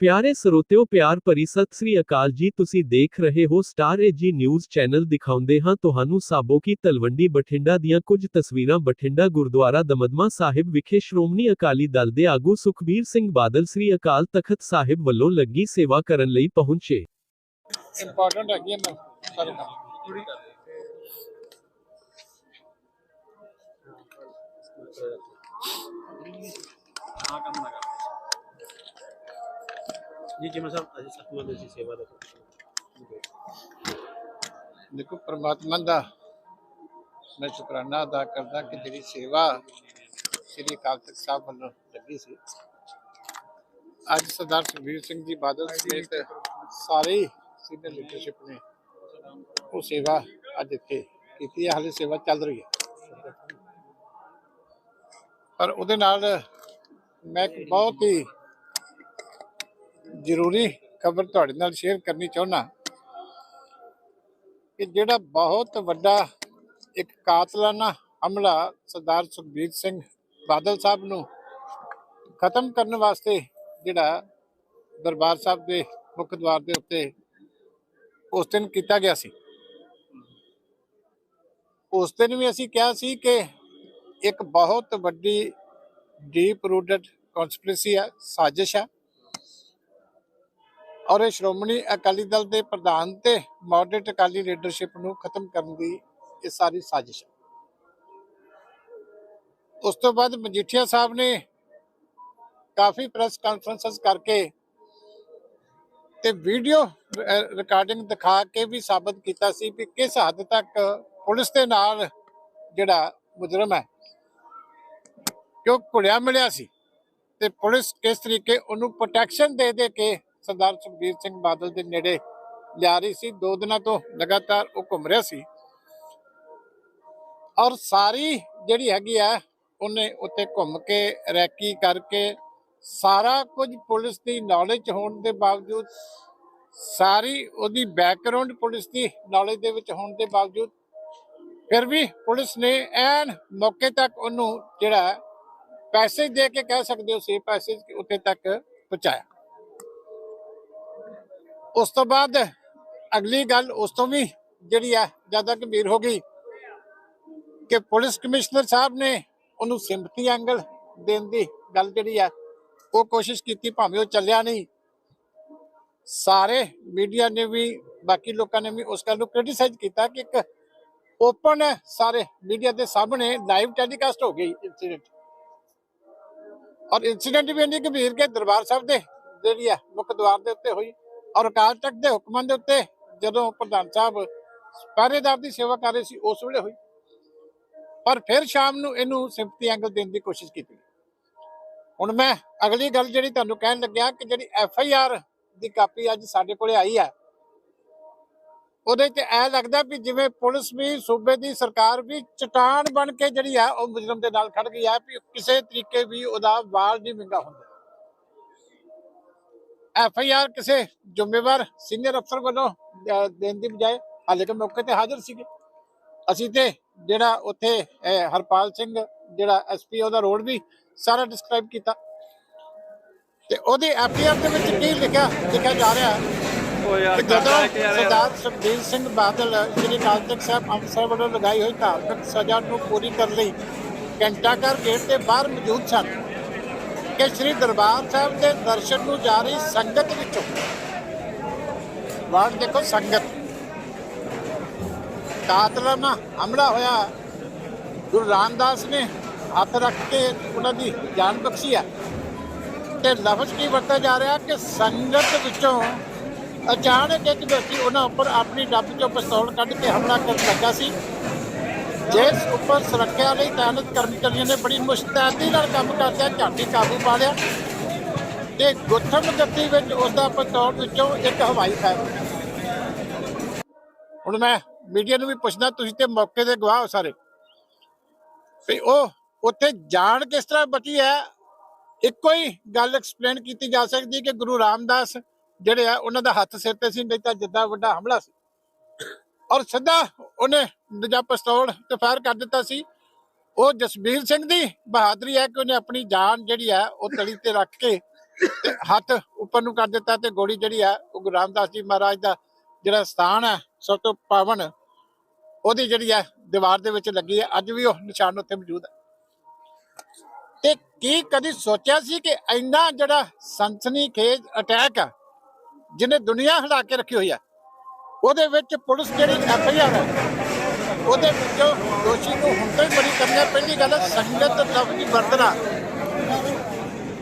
ਪਿਆਰੇ ਸਰੋਤਿਓ ਪਿਆਰ ਭਰੀ ਸਤਿ ਸ੍ਰੀ ਅਕਾਲ ਜੀ। ਤੁਸੀਂ ਦੇਖ ਰਹੇ ਹੋ ਸਟਾਰ ਏਜੀ ਨਿਊਜ਼ ਚੈਨਲ ਦਿਖਾਉਂਦੇ ਹਾਂ ਤੁਹਾਨੂੰ ਸਾਬੋ ਕੀ ਤਲਵੰਡੀ ਬਠਿੰਡਾ ਦੀਆਂ ਕੁਝ ਤਸਵੀਰਾਂ। ਬਠਿੰਡਾ ਗੁਰਦੁਆਰਾ ਦਮਦਮਾ ਸਾਹਿਬ ਵਿਖੇ ਸ਼੍ਰੋਮਣੀ ਅਕਾਲੀ ਦਲ ਦੇ ਆਗੂ ਸੁਖਬੀਰ ਸਿੰਘ ਬਾਦਲ ਸ੍ਰੀ ਅਕਾਲ ਤਖਤ ਸਾਹਿਬ ਵੱਲੋਂ ਲੱਗੀ ਸੇਵਾ ਕਰਨ ਲਈ ਪਹੁੰਚੇ। ਇੰਪੋਰਟੈਂਟ ਹੈਗੀ ਹੈ ਮੈਂ ਸਾਰੇ ਕੰਮ ਜੀ, ਜਿਵੇਂ ਸਾਹਿਬ ਅੱਜ ਸਤਵਾਂ ਦਿਨ ਸੀ ਸੇਵਾ ਦਾ ਦੇਖੋ, ਪ੍ਰਮਾਤਮਾ ਦਾ ਮੈਂ ਸ਼ੁਕਰਾਨਾ ਅਦਾ ਕਰਦਾ ਕਿ ਜਿਹੜੀ ਸੇਵਾ ਸ੍ਰੀ ਅਕਾਲ ਤਖਤ ਸਾਹਿਬ ਵੱਲੋਂ ਲੱਗੀ ਸੀ। ਅੱਜ ਸਰਦਾਰ ਸੁਖਬੀਰ ਸਿੰਘ ਜੀ ਬਾਦਲ ਸਮੇਤ ਸਾਰੇ ਸੀਨੀਅਰ ਲੀਡਰਸ਼ਿਪ ਨੇ ਉਹ ਸੇਵਾ ਅੱਜ ਇੱਥੇ ਕੀਤੀ ਹੈ। ਹਾਲੇ ਸੇਵਾ ਚੱਲ ਰਹੀ ਹੈ। ਪਰ ਉਹਦੇ ਨਾਲ ਮੈਂ ਇੱਕ ਬਹੁਤ ਹੀ ਜ਼ਰੂਰੀ ਖਬਰ ਤੁਹਾਡੇ ਨਾਲ ਸ਼ੇਅਰ ਕਰਨੀ ਚਾਹੁੰਦਾ ਕਿ ਜਿਹੜਾ ਬਹੁਤ ਵੱਡਾ ਇੱਕ ਕਾਤਲਾਨਾ ਹਮਲਾ ਸਰਦਾਰ ਸੁਖਬੀਰ ਸਿੰਘ ਬਾਦਲ ਸਾਹਿਬ ਨੂੰ ਖਤਮ ਕਰਨ ਵਾਸਤੇ ਜਿਹੜਾ ਦਰਬਾਰ ਸਾਹਿਬ ਦੇ ਮੁੱਖ ਦਵਾਰ ਦੇ ਉੱਤੇ ਉਸ ਦਿਨ ਕੀਤਾ ਗਿਆ ਸੀ। ਉਸ ਦਿਨ ਵੀ ਅਸੀਂ ਕਿਹਾ ਸੀ ਕਿ ਇੱਕ ਬਹੁਤ ਵੱਡੀ ਡੀਪ ਰੂਟਡ ਕਨਸਪੀਰੇਸੀ ਹੈ ਸਾਜ਼ਿਸ਼ ਹੈ ਔਰ ਇਹ ਸ਼੍ਰੋਮਣੀ ਅਕਾਲੀ ਦਲ ਦੇ ਪ੍ਰਧਾਨ ਤੇ ਮੋਡਰੇਟ ਅਕਾਲੀ ਲੀਡਰਸ਼ਿਪ ਨੂੰ ਖਤਮ ਕਰਨ ਦੀ ਇਹ ਸਾਰੀ ਸਾਜ਼ਿਸ਼ ਹੈ। ਉਸ ਤੋਂ ਬਾਅਦ ਮਜੀਠੀਆ ਸਾਹਿਬ ਨੇ ਕਾਫੀ ਪ੍ਰੈਸ ਕਾਨਫਰੰਸਸ ਕਰਕੇ ਤੇ ਵੀਡੀਓ ਰਿਕਾਰਡਿੰਗ ਦਿਖਾ ਕੇ ਵੀ ਸਾਬਤ ਕੀਤਾ ਸੀ ਕਿ ਕਿਸ ਹੱਦ ਤੱਕ ਪੁਲਿਸ ਦੇ ਨਾਲ ਜਿਹੜਾ ਮੁਜਰਮ ਹੈ, ਕਿਉਂ ਕੁੜਿਆ ਮਿਲਿਆ ਸੀ ਤੇ ਪੁਲਿਸ ਕਿਸ ਤਰੀਕੇ ਉਹਨੂੰ ਪ੍ਰੋਟੈਕਸ਼ਨ ਦੇ ਦੇ ਕੇ ਸਰਦਾਰ ਸੁਖਬੀਰ ਸਿੰਘ ਬਾਦਲ ਦੇ ਨੇੜੇ ਜਾ ਰਹੀ ਸੀ। ਦੋ ਦਿਨਾਂ ਤੋਂ ਲਗਾਤਾਰ ਉਹ ਘੁੰਮ ਰਿਹਾ ਸੀ। ਔਰ ਸਾਰੀ ਜਿਹੜੀ ਹੈਗੀ ਆ, ਉਹਨੇ ਉੱਤੇ ਘੁੰਮ ਕੇ, ਰੈਕੀ ਕਰਕੇ, ਸਾਰਾ ਕੁਝ ਪੁਲਿਸ ਦੀ ਨੌਲੇਜ ਹੋਣ ਦੇ ਬਾਵਜੂਦ, ਸਾਰੀ ਉਹਦੀ ਬੈਕਗ੍ਰਾਉਂਡ ਪੁਲਿਸ ਦੀ ਨੌਲੇਜ ਦੇ ਵਿੱਚ ਹੋਣ ਦੇ ਬਾਵਜੂਦ, ਫਿਰ ਵੀ ਪੁਲਿਸ ਨੇ ਐਨ ਮੌਕੇ ਤੱਕ ਉਹਨੂੰ ਜਿਹੜਾ ਪੈਸੇ ਦੇ ਕੇ ਕਹਿ ਸਕਦੇ ਹੋ ਸੀ ਪੈਸੇ ਉੱਤੇ ਤੱਕ ਪਹੁੰਚਾਇਆ। ਉਸ ਤੋਂ ਬਾਅਦ ਅਗਲੀ ਗੱਲ ਉਸ ਤੋਂ ਵੀ ਜਿਹੜੀ ਆ ਜ਼ਿਆਦਾ ਗੰਭੀਰ ਹੋ ਗਈ ਕਿ ਪੁਲਿਸ ਕਮਿਸ਼ਨਰ ਸਾਹਿਬ ਨੇ ਉਹਨੂੰ ਸਿੰਪਥੀ ਐਂਗਲ ਦੇਣ ਦੀ ਗੱਲ ਜਿਹੜੀ ਆ ਉਹ ਕੋਸ਼ਿਸ਼ ਕੀਤੀ, ਭਾਵੇਂ ਉਹ ਚੱਲਿਆ ਨਹੀਂ। ਸਾਰੇ ਮੀਡੀਆ ਨੇ ਵੀ, ਬਾਕੀ ਲੋਕਾਂ ਨੇ ਵੀ ਉਸ ਗੱਲ ਨੂੰ ਕ੍ਰਿਟਿਸਾਈਜ਼ ਕੀਤਾ ਕਿ ਇੱਕ ਓਪਨ ਸਾਰੇ ਮੀਡੀਆ ਦੇ ਸਾਹਮਣੇ ਲਾਈਵ ਟੈਲੀਕਾਸਟ ਹੋ ਗਈ ਇਨਸੀਡੈਂਟ ਔਰ ਇਨਸੀਡੈਂਟ ਵੀ ਇੰਨੀ ਗੰਭੀਰ ਕਿ ਦਰਬਾਰ ਸਾਹਿਬ ਦੇ ਜਿਹੜੀ ਹੈ, ਮੁੱਖ ਦਵਾਰ ਦੇ ਉੱਤੇ ਹੋਈ। ਔਰ ਅਕਾਲ ਤਖਤ ਦੇ ਹੁਕਮਾਂ ਦੇ ਉੱਤੇ ਜਦੋਂ ਪ੍ਰਧਾਨ ਸਾਹਿਬ ਪਹਿਰੇਦਾਰ ਦੀ ਸੇਵਾ ਕਰ ਰਹੇ ਸੀ, ਉਸ ਵੇਲੇ ਹੋਈ। ਪਰ ਫਿਰ ਸ਼ਾਮ ਨੂੰ ਇਹਨੂੰ ਸਿੰਪਥੀ ਐਂਗਲ ਦੇਣ ਦੀ ਕੋਸ਼ਿਸ਼ ਕੀਤੀ। ਹੁਣ ਮੈਂ ਅਗਲੀ ਗੱਲ ਜਿਹੜੀ ਤੁਹਾਨੂੰ ਕਹਿਣ ਲੱਗਿਆ ਕਿ ਜਿਹੜੀ ਐਫ ਆਈ ਆਰ ਦੀ ਕਾਪੀ ਅੱਜ ਸਾਡੇ ਕੋਲੇ ਆਈ ਹੈ, ਉਹਦੇ 'ਚ ਐ ਲੱਗਦਾ ਵੀ ਜਿਵੇਂ ਪੁਲਿਸ ਵੀ, ਸੂਬੇ ਦੀ ਸਰਕਾਰ ਵੀ ਚਟਾਨ ਬਣ ਕੇ ਜਿਹੜੀ ਆ, ਉਹ ਮੁਜਰਮ ਦੇ ਨਾਲ ਖੜ ਗਈ ਆ ਵੀ ਕਿਸੇ ਤਰੀਕੇ ਵੀ ਉਹਦਾ ਵਾਲ ਨਹੀਂ ਵਿੰਗਾ ਹੁੰਦਾ। ਐਫ ਆਈ ਆਰ ਕਿਸੇ ਜ਼ਿੰਮੇਵਾਰ ਸੀਨੀਅਰ ਅਫਸਰ ਵੱਲੋਂ ਦੇਣ ਦੀ ਬਜਾਏ ਹਾਲੇ ਕਿ ਮੌਕੇ ਤੇ ਹਾਜ਼ਰ ਸੀਗੇ। ਅਸੀਂ ਤੇ ਜਿਹੜਾ ਉੱਥੇ ਹਰਪਾਲ ਸਿੰਘ ਜਿਹੜਾ ਐਸਪੀ ਉਹਦਾ ਰੋਡ ਵੀ ਸਾਰਾ ਡਿਸਕ੍ਰਾਈਬ ਕੀਤਾ। ਤੇ ਉਹਦੀ ਐਫ ਆਈ ਆਰ ਦੇ ਵਿੱਚ ਕੀ ਲਿਖਿਆ ਲਿਖਿਆ ਜਾ ਰਿਹਾ ਕਿ ਜਦੋਂ ਸਰਦਾਰ ਸੁਖਬੀਰ ਸਿੰਘ ਬਾਦਲ ਸ੍ਰੀ ਅਕਾਲ ਤਖਤ ਸਾਹਿਬ ਅੰਮ੍ਰਿਤਸਰ ਵੱਲੋਂ ਲਗਾਈ ਹੋਈ ਧਾਰਮਿਕ ਸਜ਼ਾ ਨੂੰ ਪੂਰੀ ਕਰਨ ਲਈ ਘੰਟਾਘਰ ਗੇਟ ਦੇ ਬਾਹਰ ਮੌਜੂਦ ਸਨ। ਕਿ ਸ੍ਰੀ ਦਰਬਾਰ ਸਾਹਿਬ ਦੇ ਦਰਸ਼ਨ ਨੂੰ ਜਾ ਰਹੀ ਸੰਗਤ ਵਿੱਚੋਂ। ਵਾਰ ਦੇਖੋ ਸੰਗਤ। ਕਾਤਲਾਨਾ ਹਮਲਾ ਹੋਇਆ। ਗੁਰੂ ਰਾਮਦਾਸ ਨੇ ਹੱਥ ਰੱਖ ਕੇ ਉਹਨਾਂ ਦੀ ਜਾਨ ਬਖਸ਼ੀ ਹੈ। ਤੇ ਲਫ਼ਜ਼ ਕੀ ਵਰਤਿਆ ਜਾ ਰਿਹਾ ਕਿ ਸੰਗਤ ਵਿੱਚੋਂ ਅਚਾਨਕ ਇੱਕ ਵਿਅਕਤੀ ਉਹਨਾਂ ਉੱਪਰ ਆਪਣੀ ਡੱਬ ਚੋਂ ਪਿਸਤੌਲ ਕੱਢ ਕੇ ਹਮਲਾ ਕਰਨ ਲੱਗਾ ਸੀ। ਜਿਸ ਉੱਪਰ ਸੁਰੱਖਿਆ ਲਈ ਤਾਇਨਾਤ ਕਰਮਚਾਰੀਆਂ ਨੇ ਬੜੀ ਮੁਸ਼ਤੈਦੀ ਨਾਲ ਕੰਮ ਕਰਦਿਆਂ ਝਾਟੀ ਕਾਬੂ ਪਾ ਲਿਆ ਤੇ ਗੁੱਥਮ ਗੱਤੀ ਵਿੱਚ ਉਸ ਦਾ ਪਿਸਤੌਲ ਵਿੱਚੋਂ ਇੱਕ ਹਵਾਈ ਫਾਇਰ ਹੁਣ ਮੈਂ ਮੀਡੀਆ ਨੂੰ ਵੀ ਪੁੱਛਦਾ, ਤੁਸੀਂ ਤੇ ਮੌਕੇ ਦੇ ਗਵਾਹ ਹੋ ਸਾਰੇ। ਵੀ ਉਹ ਉੱਥੇ ਜਾਣ ਕਿਸ ਤਰ੍ਹਾਂ ਬਚੀ ਹੈ? ਇੱਕੋ ਹੀ ਗੱਲ ਐਕਸਪਲੇਨ ਕੀਤੀ ਜਾ ਸਕਦੀ ਕਿ ਗੁਰੂ ਰਾਮਦਾਸ ਜਿਹੜੇ ਆ, ਉਹਨਾਂ ਦਾ ਹੱਥ ਸਿਰ ਤੇ ਸੀ, ਨਹੀਂ ਤਾਂ ਜਿੱਦਾਂ ਵੱਡਾ ਹਮਲਾ ਸੀ। ਔਰ ਸਿੱਧਾ ਉਹਨੇ ਜਾਂ ਪਿਸਤੌਲ ਤੇ ਫਾਇਰ ਕਰ ਦਿੱਤਾ ਸੀ। ਉਹ ਜਸਬੀਰ ਸਿੰਘ ਦੀ ਬਹਾਦਰੀ ਹੈ ਕਿ ਉਹਨੇ ਆਪਣੀ ਜਾਨ ਜਿਹੜੀ ਹੈ ਉਹ ਤਲੀ ਤੇ ਰੱਖ ਕੇ ਤੇ ਹੱਥ ਉੱਪਰ ਨੂੰ ਕਰ ਦਿੱਤਾ ਤੇ ਗੋਲੀ ਜਿਹੜੀ ਆ ਉਹ ਗੁਰੂ ਰਾਮਦਾਸ ਜੀ ਮਹਾਰਾਜ ਦਾ ਜਿਹੜਾ ਸਥਾਨ ਹੈ, ਸਭ ਤੋਂ ਪਾਵਨ ਉਹਦੀ ਜਿਹੜੀ ਹੈ ਦੀਵਾਰ ਦੇ ਵਿੱਚ ਲੱਗੀ ਹੈ। ਅੱਜ ਵੀ ਉਹ ਨਿਸ਼ਾਨ ਉੱਥੇ ਮੌਜੂਦ ਹੈ। ਤੇ ਕੀ ਕਦੀ ਸੋਚਿਆ ਸੀ ਕਿ ਇੰਨਾ ਜਿਹੜਾ ਸਨਸਨੀਖੇਜ ਅਟੈਕ ਆ ਜਿਹਨੇ ਦੁਨੀਆ ਹਿਲਾ ਕੇ ਰੱਖੀ ਹੋਈ ਹੈ, ਉਹਦੇ ਵਿੱਚ ਪੁਲਿਸ ਜਿਹੜੀ ਐਫ ਆਈ ਆਰ ਹੈ ਉਹਦੇ ਵਿੱਚੋਂ ਦੋਸ਼ੀ ਨੂੰ ਹੁਣ ਤੋਂ ਹੀ ਬਰੀ ਪਹਿਲੀ ਗੱਲ ਹੈ ਸੰਗਤ ਲਫ਼ਜ਼ੀ ਵਰਤਣਾ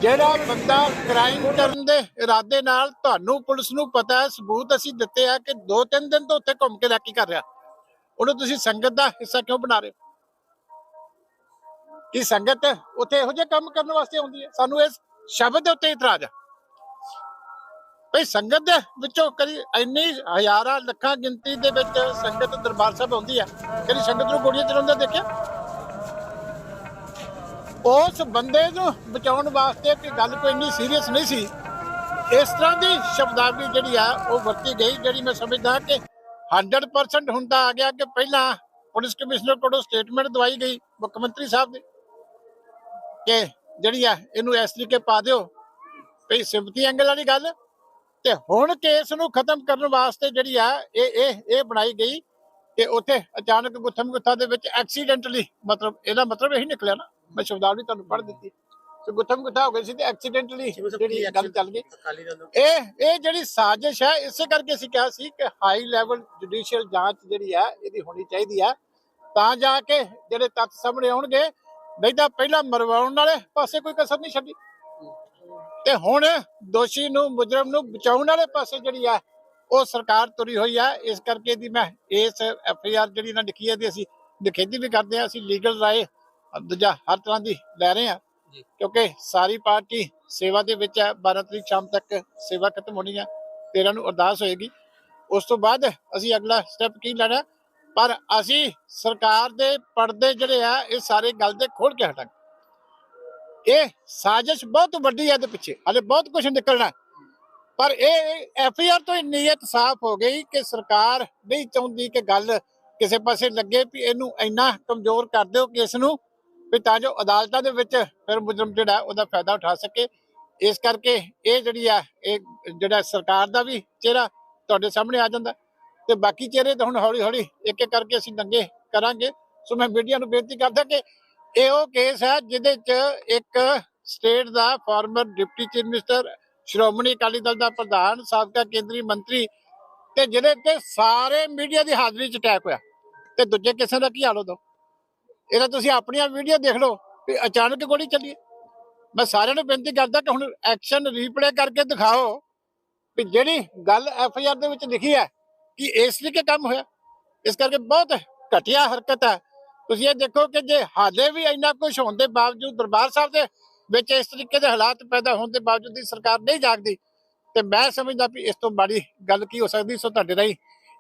ਜਿਹੜਾ ਬੰਦਾ ਕ੍ਰਾਈਮ ਕਰਨ ਦੇ ਇਰਾਦੇ ਨਾਲ ਤੁਹਾਨੂੰ ਪੁਲਿਸ ਨੂੰ ਪਤਾ ਹੈ, ਸਬੂਤ ਅਸੀਂ ਦਿੱਤੇ ਆ ਕਿ ਦੋ ਤਿੰਨ ਦਿਨ ਤੋਂ ਉੱਥੇ ਘੁੰਮ ਕੇ ਰੈਕੀ ਕਰ ਰਿਹਾ। ਉਹਨੂੰ ਤੁਸੀਂ ਸੰਗਤ ਦਾ ਹਿੱਸਾ ਕਿਉਂ ਬਣਾ ਰਹੇ ਹੋ? ਸੰਗਤ ਉੱਥੇ ਇਹੋ ਜਿਹੇ ਕੰਮ ਕਰਨ ਵਾਸਤੇ ਆਉਂਦੀ ਹੈ? ਸਾਨੂੰ ਇਸ ਸ਼ਬਦ ਦੇ ਉੱਤੇ ਇਤਰਾਜ਼ ਹੈ ਭਈ ਸੰਗਤ ਦੇ ਵਿੱਚੋਂ ਕਦੀ ਇੰਨੀ ਹਜ਼ਾਰਾਂ ਲੱਖਾਂ ਗਿਣਤੀ ਦੇ ਵਿੱਚ ਸੰਗਤ ਦਰਬਾਰ ਸਾਹਿਬ ਆਉਂਦੀ ਹੈ ਕਦੀ ਸੰਗਤ ਨੂੰ ਗੋਲੀਆਂ ਚਲਾਉਂਦਾ ਦੇਖਿਆ? ਉਸ ਬੰਦੇ ਨੂੰ ਬਚਾਉਣ ਵਾਸਤੇ ਕਿ ਗੱਲ ਕੋਈ ਇੰਨੀ ਸੀਰੀਅਸ ਨਹੀਂ ਸੀ। ਇਸ ਤਰ੍ਹਾਂ ਦੀ ਸ਼ਬਦਾਵਲੀ ਜਿਹੜੀ ਆ, ਉਹ ਵਰਤੀ ਗਈ, ਜਿਹੜੀ ਮੈਂ ਸਮਝਦਾ ਕਿ 100% ਹੁੰਦਾ ਆ ਗਿਆ ਕਿ ਪਹਿਲਾਂ ਪੁਲਿਸ ਕਮਿਸ਼ਨਰ ਕੋਲੋਂ ਸਟੇਟਮੈਂਟ ਦਵਾਈ ਗਈ, ਮੁੱਖ ਮੰਤਰੀ ਸਾਹਿਬ ਦੀ, ਕਿ ਜਿਹੜੀ ਆ, ਇਹਨੂੰ ਇਸ ਤਰੀਕੇ ਪਾ ਦਿਓ। ਭਈ ਸਿੰਪਥੀ ਐਂਗਲ ਵਾਲੀ ਗੱਲ ਤੇ ਹੁਣ ਕੇਸ ਨੂੰ ਖਤਮ ਕਰਨ ਵਾਸਤੇ ਜਿਹੜੀ ਆ ਇਹ ਇਹ ਇਹ ਬਣਾਈ ਗਈ ਕਿ ਉੱਥੇ ਅਚਾਨਕ ਗੁੱਥਮ ਗੁੱਥਾ ਦੇ ਵਿੱਚ ਐਕਸੀਡੈਂਟਲੀ ਮਤਲਬ ਇਹਦਾ ਮਤਲਬ ਇਹੀ ਨਿਕਲਿਆ ਨਾ। ਮੈਂ ਸ਼ਬਦਾਵਲੀ ਤੁਹਾਨੂੰ ਪੜ੍ਹ ਦਿੱਤੀ। ਤੇ ਗੁੱਥਮ ਗੁੱਥਾ ਹੋ ਗਈ ਸੀ ਤੇ ਐਕਸੀਡੈਂਟਲੀ ਜਿਹੜੀ ਗੱਲ ਚੱਲ ਗਈ। ਇਹ ਇਹ ਜਿਹੜੀ ਸਾਜ਼ਿਸ਼ ਹੈ ਇਸੇ ਕਰਕੇ ਅਸੀਂ ਕਿਹਾ ਸੀ ਕਿ ਹਾਈ ਲੈਵਲ ਜੁਡੀਸ਼ੀਅਲ ਜਾਂਚ ਜਿਹੜੀ ਆ ਇਹਦੀ ਹੋਣੀ ਚਾਹੀਦੀ ਆ। ਤਾਂ ਜਾ ਕੇ ਜਿਹੜੇ ਤੱਥ ਸਾਹਮਣੇ ਆਉਣਗੇ ਨਹੀਂ ਤਾਂ ਪਹਿਲਾਂ ਮਰਵਾਉਣ ਵਾਲੇ ਪਾਸੇ ਕੋਈ ਕਸਰ ਨਹੀਂ ਛੱਡੀ। ਤੇ ਹੁਣ ਦੋਸ਼ੀ ਨੂੰ ਮੁਜਰਮ ਨੂੰ ਬਚਾਉਣ ਵਾਲੇ ਪਾਸੇ ਜਿਹੜੀ ਆ ਉਹ ਸਰਕਾਰ ਤੁਰੀ ਹੋਈ ਆ। ਇਸ ਕਰਕੇ ਦੀ ਮੈਂ ਇਸ ਐਫ ਆਈ ਆਰ ਜਿਹੜੀ ਇਹਨਾਂ ਲਿਖੀ ਹੈ ਦੀ ਅਸੀਂ ਨਿਖੇਧੀ ਵੀ ਕਰਦੇ ਆ। ਅਸੀਂ ਲੀਗਲ ਰਾਏ ਦੂਜਾ ਹਰ ਤਰ੍ਹਾਂ ਦੀ ਲੈ ਰਹੇ ਆ। ਕਿਉਂਕਿ ਸਾਰੀ ਪਾਰਟੀ ਸੇਵਾ ਦੇ ਵਿੱਚ ਹੈ 12 ਤਰੀਕ ਸ਼ਾਮ ਤੱਕ ਸੇਵਾ ਖਤਮ ਹੋਣੀ ਹੈ 13 ਨੂੰ ਅਰਦਾਸ ਹੋਏਗੀ। ਉਸ ਤੋਂ ਬਾਅਦ ਅਸੀਂ ਅਗਲਾ ਸਟੈਪ ਕੀ ਲੈਣਾ ਪਰ ਅਸੀਂ ਸਰਕਾਰ ਦੇ ਪਰਦੇ ਜਿਹੜੇ ਆ ਇਹ ਸਾਰੇ ਗੱਲ ਦੇ ਖੋਲ ਕੇ ਹਟਾਂਗੇ। ਇਹ ਸਾਜ਼ਿਸ਼ ਬਹੁਤ ਵੱਡੀ ਹੈ ਇਹਦੇ ਪਿੱਛੇ। ਹਲੇ ਬਹੁਤ ਕੁਝ ਨਿਕਲਣਾ ਪਰ ਇਹ ਐਫ ਆਈ ਆਰ ਤੋਂ ਹੀ ਨੀਅਤ ਸਾਫ਼ ਹੋ ਗਈ ਕਿ ਸਰਕਾਰ ਨਹੀਂ ਚਾਹੁੰਦੀ ਕਿ ਗੱਲ ਕਿਸੇ ਪਾਸੇ ਲੱਗੇ ਵੀ ਇਹਨੂੰ ਇੰਨਾ ਕਮਜ਼ੋਰ ਕਰ ਦਿਓ ਕਿ ਨੂੰ ਵੀ ਤਾਂ ਜੋ ਅਦਾਲਤਾਂ ਦੇ ਵਿੱਚ ਫਿਰ ਮੁਜਰਮ ਜਿਹੜਾ ਉਹਦਾ ਫਾਇਦਾ ਉਠਾ ਸਕੇ। ਇਸ ਕਰਕੇ ਇਹ ਜਿਹੜੀ ਆ ਇਹ ਜਿਹੜਾ ਸਰਕਾਰ ਦਾ ਵੀ ਚਿਹਰਾ ਤੁਹਾਡੇ ਸਾਹਮਣੇ ਆ ਜਾਂਦਾ ਤੇ ਬਾਕੀ ਚਿਹਰੇ ਤਾਂ ਹੁਣ ਹੌਲੀ ਹੌਲੀ ਇੱਕ ਇੱਕ ਕਰਕੇ ਅਸੀਂ ਨੰਗੇ ਕਰਾਂਗੇ। ਸੋ ਮੈਂ ਮੀਡੀਆ ਨੂੰ ਬੇਨਤੀ ਕਰਦਾ ਕਿ ਇਹ ਉਹ ਕੇਸ ਹੈ ਜਿਹਦੇ 'ਚ ਇੱਕ ਸਟੇਟ ਦਾ former deputy chief minister Shiromani Akali Dal ਦਾ ਪ੍ਰਧਾਨ, ਸਾਬਕਾ ਕੇਂਦਰੀ ਮੰਤਰੀ ਤੇ ਜਿਹਦੇ ਤੇ ਸਾਰੇ ਮੀਡੀਆ ਦੀ ਹਾਜ਼ਰੀ 'ਚ ਅਟੈਕ ਹੋਇਆ। ਤੇ ਦੂਜੇ ਕਿਸੇ ਦਾ ਕੀ ਹਾਲ ਉਦੋਂ? ਇਹਦਾ ਤੁਸੀਂ ਆਪਣੀਆਂ ਵੀਡੀਓ ਦੇਖ ਲਓ ਵੀ ਅਚਾਨਕ ਗੋਲੀ ਚੱਲੀ ਮੈਂ ਸਾਰਿਆਂ ਨੂੰ ਬੇਨਤੀ ਕਰਦਾ ਕਿ ਹੁਣ ਐਕਸ਼ਨ ਰੀਪਲੇ ਕਰਕੇ ਦਿਖਾਓ ਵੀ ਜਿਹੜੀ ਗੱਲ ਐਫ ਆਈ ਆਰ ਦੇ ਵਿੱਚ ਲਿਖੀ ਹੈ ਕਿ ਇਸ ਤਰੀਕੇ ਕੰਮ ਹੋਇਆ। ਇਸ ਕਰਕੇ ਬਹੁਤ ਘਟੀਆ ਹਰਕਤ ਹੈ। ਤੁਸੀਂ ਇਹ ਦੇਖੋ ਕਿ ਜੇ ਹਾਲੇ ਵੀ ਇੰਨਾ ਕੁਝ ਹੋਣ ਦੇ ਬਾਵਜੂਦ ਦਰਬਾਰ ਸਾਹਿਬ ਦੇ ਵਿੱਚ ਇਸ ਤਰੀਕੇ ਦੇ ਹਾਲਾਤ ਪੈਦਾ ਹੋਣ ਦੇ ਬਾਵਜੂਦ ਦੀ ਸਰਕਾਰ ਨਹੀਂ ਜਾਗਦੀ ਤੇ ਮੈਂ ਸਮਝਦਾ ਵੀ ਇਸ ਤੋਂ ਬੜੀ ਗੱਲ ਕੀ ਹੋ ਸਕਦੀ ਸੋ ਤੁਹਾਡੇ ਰਾਹੀਂ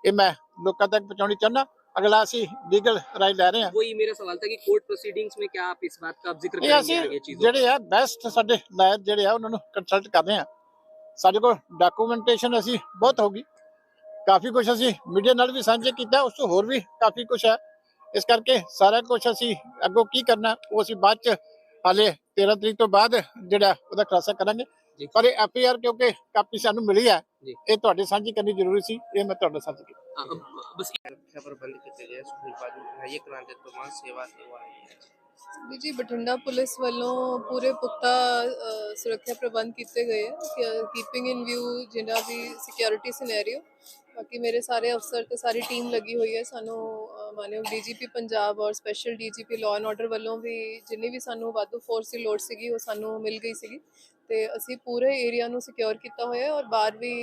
ਇਹ ਮੈਂ ਲੋਕਾਂ ਤੱਕ ਪਹੁੰਚਾਉਣੀ ਚਾਹੁੰਦਾ। ਅਗਲਾ ਅਸੀਂ ਲੀਗਲ ਰਾਈ ਲੈ ਰਹੇ ਹਾਂ। ਕੋਈ ਮੇਰਾ ਸਵਾਲ ਤਾਂ ਕਿ ਕੋਰਟ ਪ੍ਰੋਸੀਡਿੰਗਸ ਵਿੱਚ ਕੀ ਆਪ ਇਸ ਬਾਤ ਦਾ ਜ਼ਿਕਰ ਕਰਨਗੇ ਇਹ ਚੀਜ਼ ਜਿਹੜੇ ਆ ਬੈਸਟ ਸਾਡੇ ਲਾਇਰ ਜਿਹੜੇ ਆ ਉਹਨਾਂ ਨੂੰ ਕੰਸਲਟ ਕਰ ਆ ਸਾਡੇ ਕੋਲ ਡਾਕੂਮੈਂਟੇਸ਼ਨ ਅਸੀਂ ਬਹੁਤ ਹੋਗੀ ਕਾਫੀ ਕੁਝ ਅਸੀਂ ਮੀਡੀਆ ਨਾਲ ਵੀ ਸਾਂਝੇ ਕੀਤਾ ਉਸ ਤੋਂ ਹੋਰ ਵੀ ਕਾਫੀ ਕੁਝ ਹੈ। ਇਸ ਕਰਕੇ ਸਾਰਾ ਕੁਝ ਅਸੀਂ ਅੱਗੋਂ ਕੀ ਕਰਨਾ ਉਹ ਅਸੀਂ ਬਾਅਦ ਚ ਹਾਲੇ 13 ਤਰੀਕ ਤੋਂ ਬਾਅਦ ਜਿਹੜਾ ਉਹਦਾ ਖੁਲਾਸਾ ਕਰਾਂਗੇ। ਪਰ ਇਹ ਐਫਆਰ ਕਿਉਂਕਿ ਕਾਪੀ ਸਾਨੂੰ ਮਿਲੀ ਹੈ ਇਹ ਤੁਹਾਡੇ ਸਾਂਝੀ ਕਰਨੀ ਜ਼ਰੂਰੀ ਸੀ ਇਹ ਮੈਂ ਤੁਹਾਡੇ ਸਾਂਝੀ ਕੀਤੀ। ਬਸ ਖਬਰ ਬੰਦ ਕੀਤੀ ਗਈ ਸੁਖੀ ਬਾਜੂ ਇਹ ਕ੍ਰਾਂਤੀ ਤੋਂ ਮਾਨ ਸੇਵਾ ਸੇਵਾ ਜੀ ਜੀ ਬਠਿੰਡਾ ਪੁਲਿਸ ਵੱਲੋਂ ਪੂਰੇ ਪੁਖਤਾ ਸੁਰੱਖਿਆ ਪ੍ਰਬੰਧ ਕੀਤੇ ਗਏ ਹੈ ਕੀਪਿੰਗ ਇਨ ਵਿਊ ਜਿਹੜਾ ਵੀ ਸਿਕਿਉਰਿਟੀ ਸਿਨੈਰੀਓ ਬਾਕੀ ਮੇਰੇ ਸਾਰੇ ਅਫਸਰ ਤੇ ਸਾਰੀ ਟੀਮ ਲੱਗੀ ਹੋਈ ਹੈ। ਸਾਨੂੰ ਅ, ਮਾਨਯੋਗ ਡੀਜੀਪੀ ਪੰਜਾਬ ਔਰ special DGP law and order ਵੱਲੋਂ ਵੀ ਜਿੰਨੀ ਵੀ ਸਾਨੂੰ ਵਾਧੂ ਫੋਰਸ ਦੀ ਲੋੜ ਸੀਗੀ ਉਹ ਸਾਨੂੰ ਮਿਲ ਗਈ ਸੀਗੀ। ਤੇ ਅਸੀਂ ਪੂਰੇ ਏਰੀਆ ਨੂੰ ਸਿਕਿਉਰ ਕੀਤਾ ਹੋਇਆ ਔਰ ਬਾਹਰ ਵੀ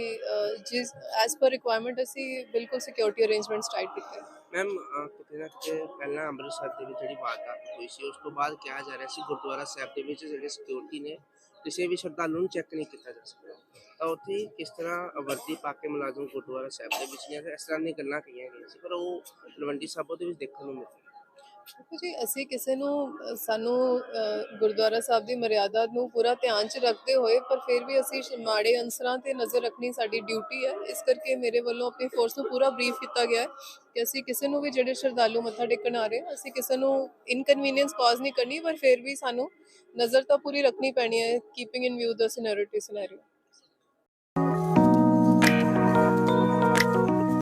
ਜਿਸ ਐਸ ਪਰ ਰਿਕੁਆਇਰਮੈਂਟ ਅਸੀਂ ਬਿਲਕੁਲ ਸਿਕਿਉਰਿਟੀ ਅਰੇਂਜਮੈਂਟਸ ਟਾਈਟ ਕੀਤੇ ਮੈਮ ਕਿਤੇ ਨਾ ਕਿਤੇ ਪਹਿਲਾਂ ਅੰਮ੍ਰਿਤਸਰ ਦੇ ਵਿੱਚ ਜਿਹੜੀ ਵਾਰਦਾਤ ਹੋਈ ਸੀ, ਉਸ ਤੋਂ ਬਾਅਦ ਕਿਹਾ ਜਾ ਰਿਹਾ ਸੀ ਗੁਰਦੁਆਰਾ ਸਾਹਿਬ ਦੇ ਵਿੱਚ ਜਿਹੜੇ ਸਿਕਿਉਰਿਟੀ ਨੇ, ਕਿਸੇ ਵੀ ਸ਼ਰਧਾਲੂ ਨੂੰ ਚੈੱਕ ਨਹੀਂ ਕੀਤਾ ਜਾ ਸਕਦਾ ਤਾਂ ਉੱਥੇ ਕਿਸ ਤਰ੍ਹਾਂ ਵਰਦੀ ਪਾ ਕੇ ਮੁਲਾਜ਼ਮ ਗੁਰਦੁਆਰਾ ਸਾਹਿਬ ਦੇ ਵਿੱਚ ਨੇ, ਇਸ ਤਰ੍ਹਾਂ ਦੀਆਂ ਗੱਲਾਂ ਕਹੀਆਂ ਗਈਆਂ ਸੀ, ਪਰ ਉਹ ਤਲਵੰਡੀ ਸਾਬੋ ਦੇ ਵਿੱਚ ਦੇਖਣ ਨੂੰ ਮਿਲਿਆ ਦੇਖੋ ਜੀ ਅਸੀਂ ਕਿਸੇ ਨੂੰ ਸਾਨੂੰ ਗੁਰਦੁਆਰਾ ਸਾਹਿਬ ਦੀ ਮਰਿਆਦਾ ਨੂੰ ਪੂਰਾ ਧਿਆਨ 'ਚ ਰੱਖਦੇ ਹੋਏ, ਪਰ ਫਿਰ ਵੀ ਅਸੀਂ ਮਾੜੇ ਅਨਸਰਾਂ ਤੇ ਨਜ਼ਰ ਰੱਖਣੀ ਸਾਡੀ ਡਿਊਟੀ ਹੈ। ਇਸ ਕਰਕੇ ਮੇਰੇ ਵੱਲੋਂ ਆਪਣੀ ਫੋਰਸ ਨੂੰ ਪੂਰਾ ਬਰੀਫ ਕੀਤਾ ਗਿਆ ਹੈ ਕਿ ਅਸੀਂ ਕਿਸੇ ਨੂੰ ਵੀ ਜਿਹੜੇ ਸ਼ਰਧਾਲੂ ਮੱਥਾ ਟੇਕਣ ਆ ਰਹੇ, ਅਸੀਂ ਕਿਸੇ ਨੂੰ ਇਨਕਨਵੀਨੀਅੰਸ ਕਾਜ਼ ਨਹੀਂ ਕਰਨੀ, ਪਰ ਫਿਰ ਵੀ ਸਾਨੂੰ ਨਜ਼ਰ ਤਾਂ ਪੂਰੀ ਰੱਖਣੀ ਪੈਣੀ ਹੈ ਕੀਪਿੰਗ ਇਨ ਵਿਊ ਦਾ ਸਿਨੈਰਿਟੀ ਸਿਨੈਰੀਓ